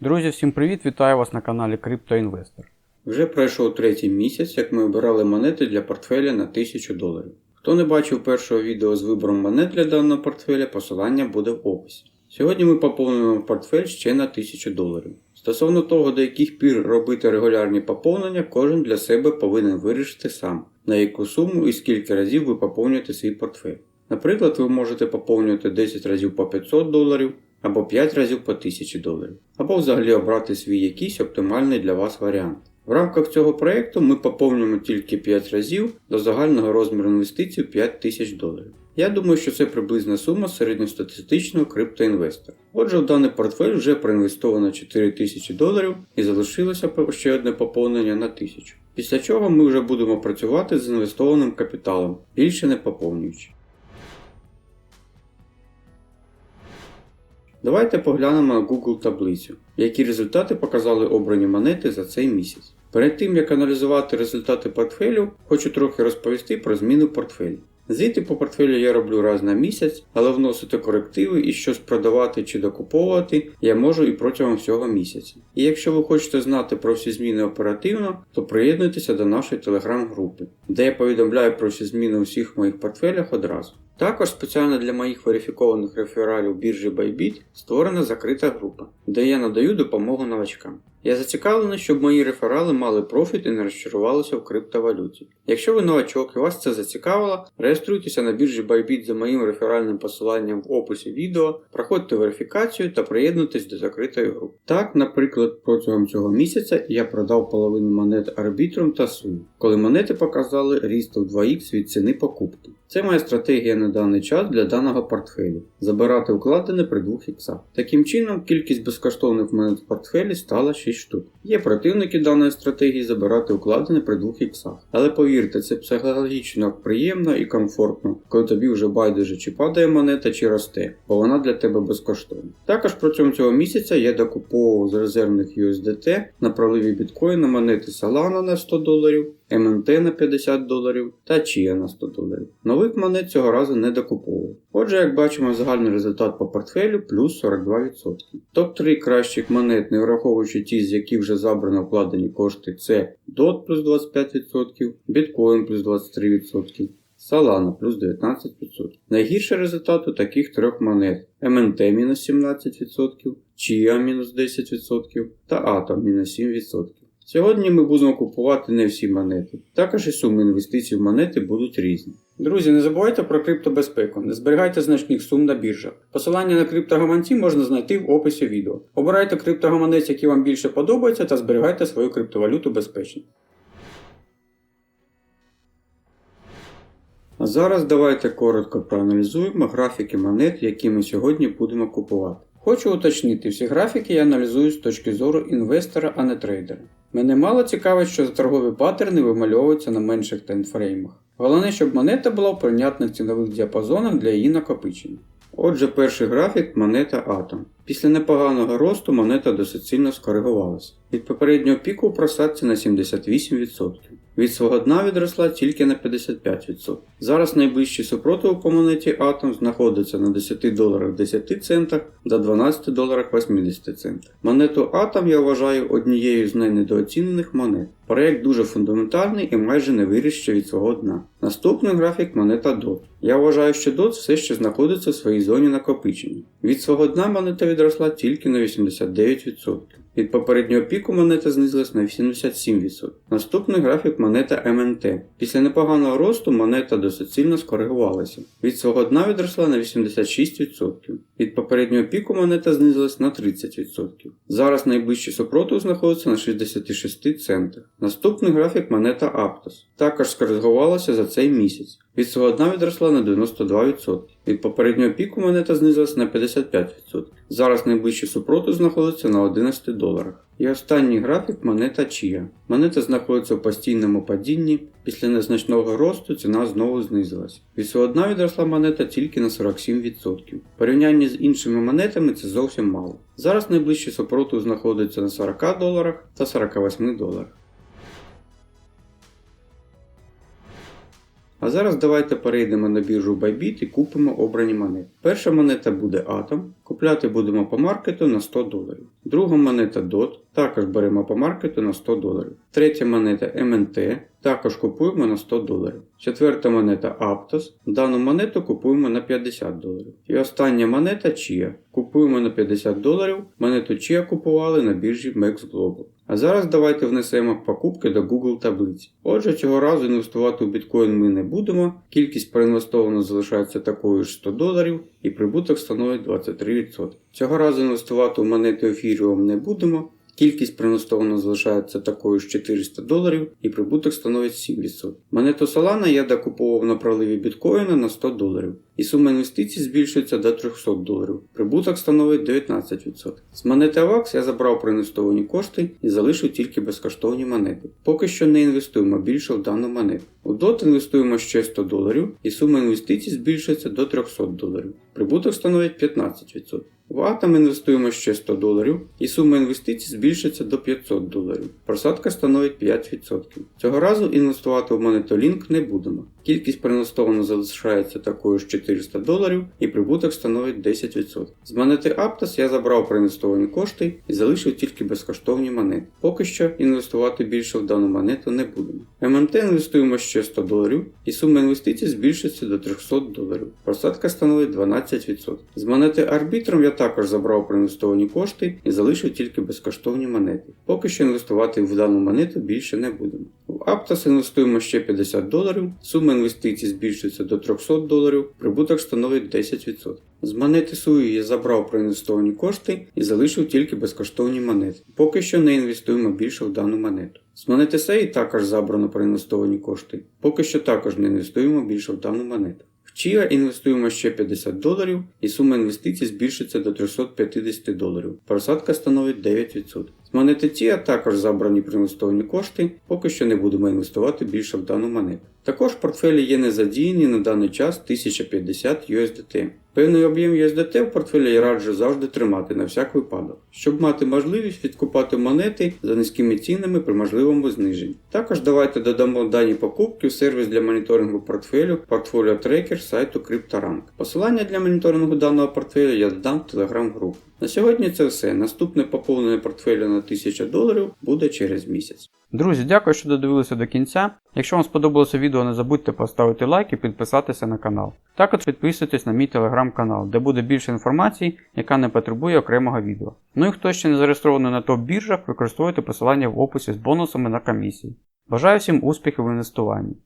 Друзі, всім привіт! Вітаю вас на каналі CryptoInvestor. Вже пройшов третій місяць, як ми обирали монети для портфеля на 1000 доларів. Хто не бачив першого відео з вибором монет для даного портфеля, посилання буде в описі. Сьогодні ми поповнюємо портфель ще на 1000 доларів. Стосовно того, до яких пір робити регулярні поповнення, кожен для себе повинен вирішити сам, на яку суму і скільки разів ви поповнюєте свій портфель. Наприклад, ви можете поповнювати 10 разів по 500 доларів або 5 разів по 1000 доларів, або взагалі обрати свій якийсь оптимальний для вас варіант. В рамках цього проєкту ми поповнюємо тільки 5 разів до загального розміру інвестицій 5 тисяч доларів. Я думаю, що це приблизна сума середньостатистичного криптоінвестора. Отже, в даний портфель вже проінвестовано 4 тисячі доларів і залишилося ще одне поповнення на 1000. Після чого ми вже будемо працювати з інвестованим капіталом, більше не поповнюючи. Давайте поглянемо на Google таблицю, які результати показали обрані монети за цей місяць. Перед тим як аналізувати результати портфелю, хочу трохи розповісти про зміни в портфелі. Звіти по портфелю я роблю раз на місяць, але вносити корективи і щось продавати чи докуповувати я можу і протягом всього місяця. І якщо ви хочете знати про всі зміни оперативно, то приєднуйтеся до нашої телеграм-групи, де я повідомляю про всі зміни у всіх моїх портфелях одразу. Також спеціально для моїх верифікованих рефералів біржі Bybit створена закрита група, де я надаю допомогу новачкам. Я зацікавлений, щоб мої реферали мали профіт і не розчарувалися в криптовалюті. Якщо ви новачок і вас це зацікавило, реєструйтеся на біржі Bybit за моїм реферальним посиланням в описі відео, проходьте верифікацію та приєднуйтесь до закритої групи. Так, наприклад, протягом цього місяця я продав половину монет Arbitrum та Sun, коли монети показали ріст в 2х від ціни покупки. Це моя стратегія на даний час для даного портфелю забирати вкладене при 2 іксах. Таким чином, кількість безкоштовних монет в портфелі стала 6 штук. Є противники даної стратегії забирати вкладене при 2 іксах. Але повірте, це психологічно приємно і комфортно, коли тобі вже байдуже чи падає монета, чи росте, бо вона для тебе безкоштовна. Також протягом цього місяця я докуповував з резервних USDT на проливі біткоїна монети Solana на 100 доларів. МНТ на 50 доларів та Chia на 100 доларів. Нових монет цього разу не докуповував. Отже, як бачимо, загальний результат по портфелю плюс 42%. Топ-3 кращих монет, не враховуючи ті, з яких вже забрано вкладені кошти, це DOT плюс 25%, Bitcoin плюс 23%. Solana плюс 19%. Найгірший результат у таких трьох монет МНТ мінус 17%, Chia мінус 10% та Atom мінус 7%. Сьогодні ми будемо купувати не всі монети. Також і суми інвестицій в монети будуть різні. Друзі, не забувайте про криптобезпеку, не зберігайте значних сум на біржах. Посилання на криптогаманці можна знайти в описі відео. Обирайте криптогаманець, який вам більше подобається, та зберігайте свою криптовалюту безпечно. А зараз давайте коротко проаналізуємо графіки монет, які ми сьогодні будемо купувати. Хочу уточнити, всі графіки я аналізую з точки зору інвестора, а не трейдера. Мене мало цікавить, що торгові паттерни вимальовуються на менших таймфреймах. Головне, щоб монета була в прийнятних цінових діапазонах для її накопичення. Отже, перший графік монета Atom. Після непоганого росту монета досить сильно скоригувалася. Від попереднього піку в просадці на 78%. Від свого дна відросла тільки на 55%. Зараз найближчий супротив по монеті Atom знаходиться на 10 доларах 10 центах до 12 доларах 80 центах. Монету Atom я вважаю однією з найнедооцінених монет. Проект дуже фундаментальний і майже не виріс від свого дна. Наступний графік монета DOT. Я вважаю, що DOT все ще знаходиться в своїй зоні накопичення. Від свого дна монета відросла тільки на 89%. Від попереднього піку монета знизилась на 87%. Наступний графік монета МНТ. Після непоганого росту монета досить сильно скоригувалася. Від свого дна відросла на 86%. Від попереднього піку монета знизилась на 30%. Зараз найближчий супротив знаходиться на 66 центах. Наступний графік монета Aptos. Також скоригувалася за цей місяць. Від свого дна відросла на 92%. Від попереднього піку монета знизилась на 55%. Зараз найближчий супротив знаходиться на 11 доларах. І останній графік монета Chia. Монета знаходиться в постійному падінні. Після незначного росту ціна знову знизилась. Від свого дна відросла монета тільки на 47%. В порівнянні з іншими монетами це зовсім мало. Зараз найближчий супротив знаходиться на 40 доларах та 48 доларах. А зараз давайте перейдемо на біржу Bybit і купимо обрані монети. Перша монета буде Atom, купляти будемо по маркету на 100 доларів. Друга монета DOT, також беремо по маркету на 100 доларів. Третя монета MNT, також купуємо на 100 доларів. Четверта монета Aptos, дану монету купуємо на 50 доларів. І остання монета Chia. Купуємо на 50 доларів. Монету Chia купували на біржі Global. А зараз давайте внесемо покупки до Google таблиці. Отже, цього разу інвестувати у біткоін ми не будемо. Кількість проінвестовано залишається такою ж 100 доларів і прибуток становить 23%. Цього разу інвестувати у монету Ethereum не будемо. Кількість проінвестовано залишається такою ж 400 доларів і прибуток становить 7%. Монету Solana я докуповував на проливі біткоїна на 100 доларів. І сума інвестицій збільшується до 300 доларів. Прибуток становить 19%. З монети AVAX я забрав проінвестовані кошти і залишив тільки безкоштовні монети. Поки що не інвестуємо більше в дану монету. У DOT інвестуємо ще 100 доларів і сума інвестицій збільшується до 300 доларів. Прибуток становить 15%. В Atom інвестуємо ще 100 доларів і сума інвестицій збільшиться до 500 доларів. Просадка становить 5%. Цього разу інвестувати в монету Link не будемо. Кількість проінвестовано залишається такою ж 400 доларів і прибуток становить 10%. З монети Aptos я забрав проінвестовані кошти і залишив тільки безкоштовні монети. Поки що інвестувати більше в дану монету не будемо. ММТ інвестуємо ще 100 доларів і сума інвестицій збільшиться до 300 доларів. Просадка становить 12%. З монети Arbitrum я також забрав проінвестовані кошти і залишив тільки безкоштовні монети. Поки що інвестувати в дану монету більше не будемо. Aptos інвестуємо ще 50 доларів, сума інвестицій збільшується до 300 доларів, прибуток становить 10%. З монети Sui я забрав проінвестовані кошти і залишив тільки безкоштовні монети. Поки що не інвестуємо більше в дану монету. З монети SEI також забрано проінвестовані кошти. Поки що також не інвестуємо більше в дану монету. В Chia інвестуємо ще 50 доларів і сума інвестицій збільшиться до 350 доларів. Просадка становить 9%. З монети TIA також забрані проінвестовані кошти, поки що не будемо інвестувати більше в дану монету. Також в портфелі є незадіяні на даний час 1050 USDT. Певний об'єм USDT в портфелі я раджу завжди тримати на всяк випадок, щоб мати можливість відкупати монети за низькими цінами при можливому зниженні. Також давайте додамо дані покупки в сервіс для моніторингу портфелю Portfolio Tracker сайту CryptoRank. Посилання для моніторингу даного портфелю я додам в телеграм-групу. На сьогодні це все. Наступне поповнення портфелю на 1000 доларів буде через місяць. Друзі, дякую, що додивилися до кінця. Якщо вам сподобалося відео, не забудьте поставити лайк і підписатися на канал. Також підписуйтесь на мій телеграм-канал, де буде більше інформації, яка не потребує окремого відео. Ну і хто ще не зареєстрований на топ-біржах, використовуйте посилання в описі з бонусами на комісії. Бажаю всім успіхів в інвестуванні.